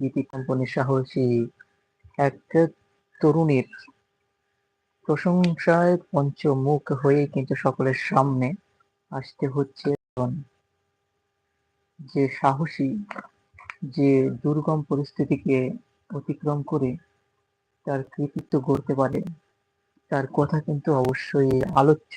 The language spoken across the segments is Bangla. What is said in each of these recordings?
গীতিকম্পনে সাহসী এক তরুণীর প্রশংসায় পঞ্চমুখ হয়ে কিন্তু সকলের সামনে আসতে হচ্ছে যে সাহসী, যে দুর্গম পরিস্থিতিকে অতিক্রম করে তার কৃতিত্ব গড়তে পারে। তার কথা কিন্তু অবশ্যই আলোচ্য।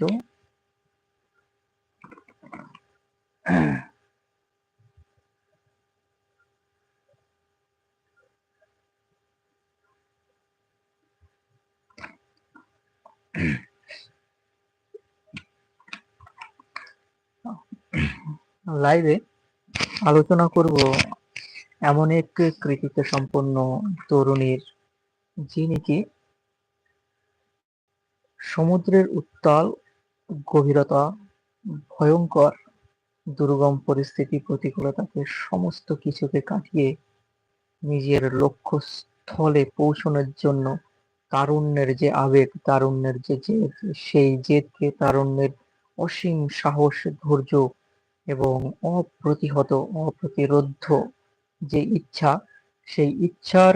লাইভে আলোচনা করব এমন এক কৃতিত্ব সম্পন্ন তরুণীর, যিনি কি সমুদ্রের উত্তাল, গভীরতা, ভয়ঙ্কর, দুর্গম পরিস্থিতি প্রতিকূলতাকে সমস্ত কিছুকে কাটিয়ে নিজের লক্ষ্য স্থলে পৌঁছানোর জন্য তারুণ্যের যে আবেগ, তারুণ্যের যে জেদ, সেই জেদকে তারুণ্যের অসীম সাহস, ধৈর্য এবং অপ্রতিহত, অপ্রতিরোধ্য যে ইচ্ছা, সেই ইচ্ছার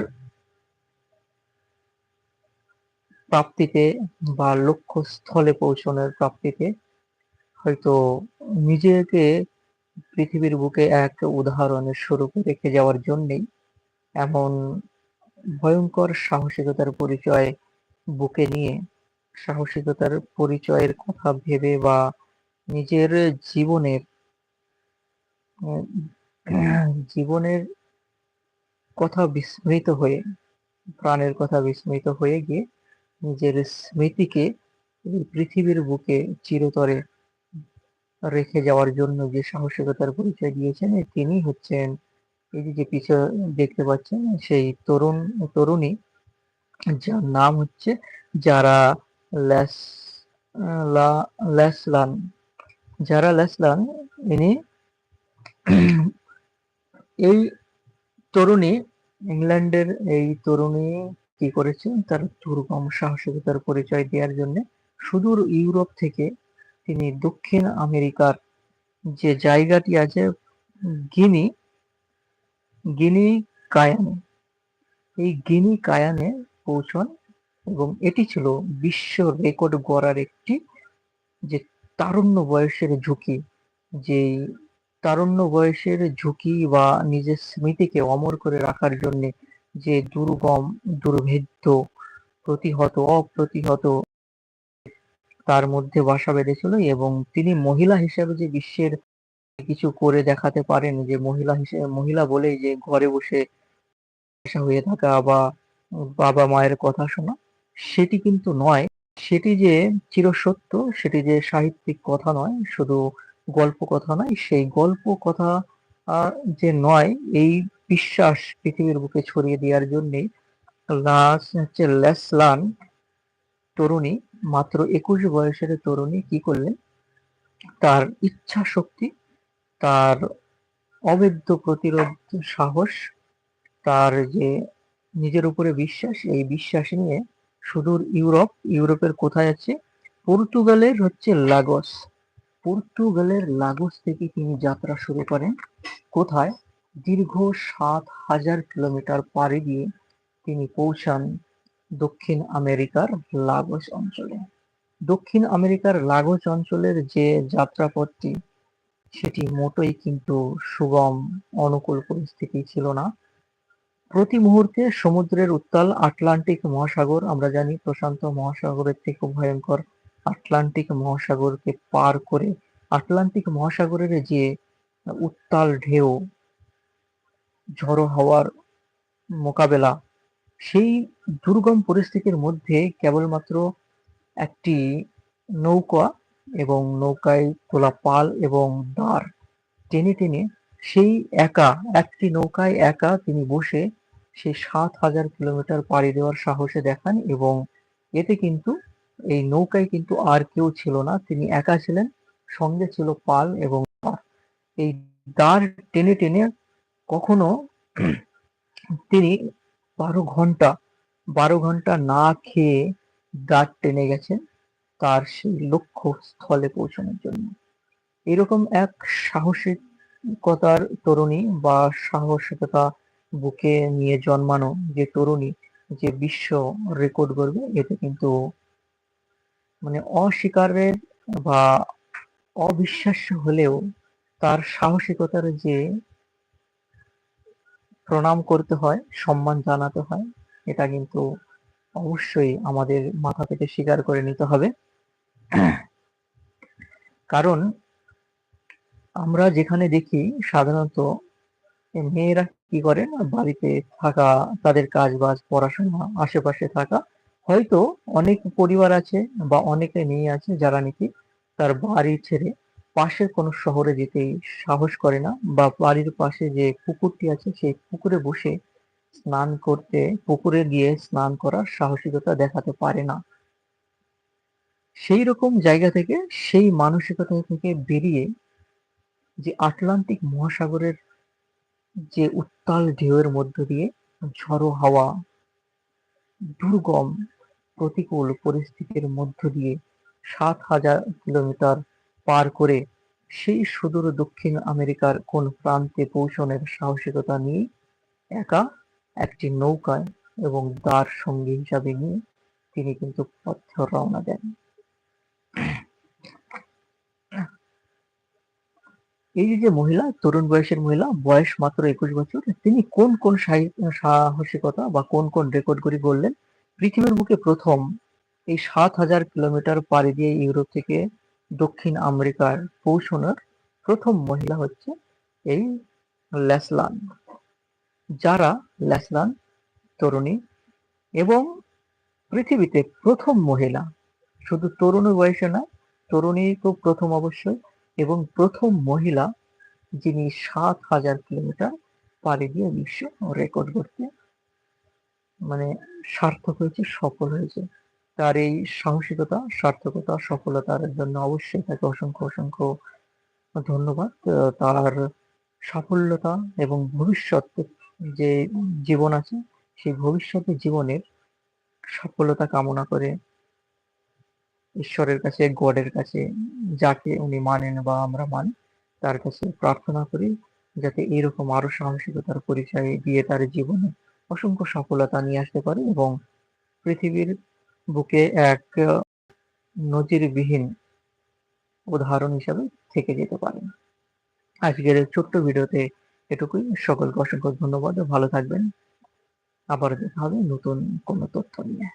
প্রাপ্তিতে বা লক্ষ্যস্থলে পৌঁছানোর প্রাপ্তিতে হয়তো নিজেকে পৃথিবীর বুকে এক উদাহরণের স্বরূপে রেখে যাওয়ার জন্যেই এমন ভয়ঙ্কর সাহসিকতার পরিচয় বুকে নিয়ে, সাহসিকতার পরিচয়ের কথা ভেবে বা নিজের জীবনের জীবনের কথা বিস্মৃত হয়ে, প্রাণের কথা বিস্মৃত হয়ে গিয়ে নিজের স্মৃতিকে পৃথিবীর বুকে চিরতরে রেখে যাওয়ার জন্য যে সাহসিকতার পরিচয় দিয়েছেন, তিনি হচ্ছেন এই যে পিছু দেখতে পাচ্ছেন সেই তরুণ, তরুণী, যার নাম হচ্ছে যারা ল্যাস ল্যাসলান। যারা ল্যাসলান, ইনি এই তরুণী ইংল্যান্ডের এই তরুণী কি করেছে? তার দুর্গম সাহসিকতার পরিচয় দেওয়ার জন্য সুদূর ইউরোপ থেকে তিনি দক্ষিণ আমেরিকার যে জায়গাটি আছে, গিনি গিনি কায়ানে। এই গিনি কায়ানে পৌঁছন এবং এটি ছিল বিশ্ব রেকর্ড গড়ার একটি যে তারুণ্য বয়সের ঝুঁকি যে তারুণ্য বয়সের ঝুঁকি বা নিজের স্মৃতিকে অমর করে রাখার জন্য যে দুর্গম দুর্ভেদ্য প্রতিহত, অপ্রতিহত তার মধ্যে বাসা বেঁধেছিল এবং তিনি মহিলা হিসেবে যে বিশ্বের কিছু করে দেখাতে পারেন, যে মহিলা হিসেবে, মহিলা বলেই যে ঘরে বসে হয়ে থাকা বা বাবা মায়ের কথা শোনা, সেটি কিন্তু নয়। সেটি যে চিরসত্য, সেটি যে সাহিত্যিক কথা নয়, শুধু গল্প কথা নয়, সেই গল্প কথা যে নয়, এই বিশ্বাস পৃথিবীর বুকে ছড়িয়ে দেওয়ার জন্যে লাস হচ্ছে লেসলান তরুণী, মাত্র একুশ বয়সের তরুণী কি করলেন? তার ইচ্ছা শক্তি, তার অবেদ্য প্রতিরোধ সাহস, তার যে নিজের উপরে বিশ্বাস, এই বিশ্বাস নিয়ে সুদূর ইউরোপ, ইউরোপের কোথায় আছে? পর্তুগালের হচ্ছে লাগোস। পর্তুগালের লাগোস থেকে তিনি যাত্রা শুরু করেন। কোথায়? দীর্ঘ সাত হাজার কিলোমিটার পাড়ি দিয়ে তিনি পৌঁছান দক্ষিণ আমেরিকার লাগোস অঞ্চলে। দক্ষিণ আমেরিকার লাগোস অঞ্চলের যে যাত্রাপথটি, সেটি মোটেই কিন্তু সুগম, অনুকূল পরিস্থিতি ছিল না। প্রতি মুহূর্তে সমুদ্রের উত্তাল আটলান্টিক মহাসাগর, আমরা জানি প্রশান্ত মহাসাগরের থেকে ভয়ঙ্কর আটলান্টিক মহাসাগরকে পার করে আটলান্টিক মহাসাগরের যে উত্তাল ঢেউ, ঝড়ো হওয়ার মোকাবেলা, সেই দুর্গম পরিস্থিতির মধ্যে কেবলমাত্র একটি নৌকা এবং নৌকায় তোলা পাল এবং দাঁড় টেনে টেনে সেই একা, একটি নৌকায় একা তিনি বসে সেই সাত হাজার কিলোমিটার পাড়ি দেওয়ার সাহসে দেখান এবং এতে কিন্তু এই নৌকায় কিন্তু আর কেউ ছিল না। তিনি একা ছিলেন, সঙ্গে ছিল পাল এবং এই দাঁড় টেনে টেনে কখনো তিনি বারো ঘণ্টা বারো ঘণ্টা না খেয়ে দাঁড় টেনে গেছেন তার সেই লক্ষ্য স্থলে পৌঁছানোর জন্য। এরকম এক সাহসিকতার তরুণী বা সাহসিকতা বুকে নিয়ে জন্মানো যে তরুণী যে বিশ্ব রেকর্ড করবে এতে কিন্তু মানে অস্বীকারের বা অবিশ্বাস্য হলেও তার সাহসিকতার যে প্রণাম করতে হয়, সম্মান জানাতে হয়, এটা কিন্তু অবশ্যই আমাদের মাথা পেতে স্বীকার করে নিতে হবে। কারণ আমরা যেখানে দেখি সাধারণত মেয়েরা কি করে? বাড়িতে থাকা, তাদের কাজ বাজ পড়াশোনা, আশেপাশে থাকা হয়তো অনেক পরিবার আছে বা অনেকে মেয়ে আছে যারা নাকি তার বাড়ি ছেড়ে পাশের কোনো শহরে যেতে সাহস করে না বা বাড়ির পাশে যে পুকুরটি আছে সেই পুকুরে বসে স্নান করতে, পুকুরে গিয়ে স্নান করার সাহসিকতা দেখাতে পারে না। সেই রকম জায়গা থেকে, সেই মানসিকতা থেকে বেরিয়ে যে আটলান্টিক মহাসাগরের যে উত্তাল ঢেউয়ের মধ্য দিয়ে ঝড়ো হাওয়া, দুর্গম প্রতিকূল পরিস্থিতির মধ্য দিয়ে সাত হাজার কিলোমিটার পার করে সেই সুদূর দক্ষিণ আমেরিকার কোন প্রান্তে পৌঁছনের সাহসিকতা নিয়ে একা একটি নৌকায় এবং তার সঙ্গী হিসাবে নিয়ে তিনি কিন্তু পথ রওনা দেন। এই যে মহিলা, তরুণ বয়সের মহিলা, বয়স মাত্র একুশ বছর, তিনি কোন কোন সাহসিকতা বা কোন কোন রেকর্ড করে বললেন? পৃথিবীর বুকে প্রথম এই সাত হাজার কিলোমিটার পাড়ি দিয়ে ইউরোপ থেকে দক্ষিণ আমেরিকার পৌঁছানোর প্রথম মহিলা হচ্ছে এই ল্যাসলান, যারা ল্যাসলান তরুণী এবং পৃথিবীতে প্রথম মহিলা। শুধু তরুণী বয়সে না তরুণী তো প্রথম অবশ্যই এবং প্রথম মহিলা যিনি সাত হাজার কিলোমিটার পাড়ি দিয়ে বিশ্ব রেকর্ড করতে মানে সার্থক হয়েছে, সফল হয়েছে। তার এই সাহসিকতা, সার্থকতা, সফলতার জন্য অবশ্যই তাকে অসংখ্য অসংখ্য ধন্যবাদ। তার সাফল্যতা এবং ভবিষ্যৎ যে জীবন আছে, সেই ভবিষ্যতের জীবনের সফলতা কামনা করে ঈশ্বরের কাছে, গডের কাছে, যাকে উনি মানেন বা আমরা মানি, তার কাছে প্রার্থনা করি, যাতে এরকম আরও সাহসিকতার পরিচয় দিয়ে তার জীবনে অসংখ্য সফলতা নিয়ে আসতে পারে এবং পৃথিবীর বুকে এক নজিরবিহীন উদাহরণ হিসাবে থেকে যেতে পারে। আজকের ছোট্ট ভিডিওতে এটুকুই। সকলকে অসংখ্য ধন্যবাদ। ভালো থাকবেন। আবার দেখা হবে নতুন কোনো তথ্য নিয়ে।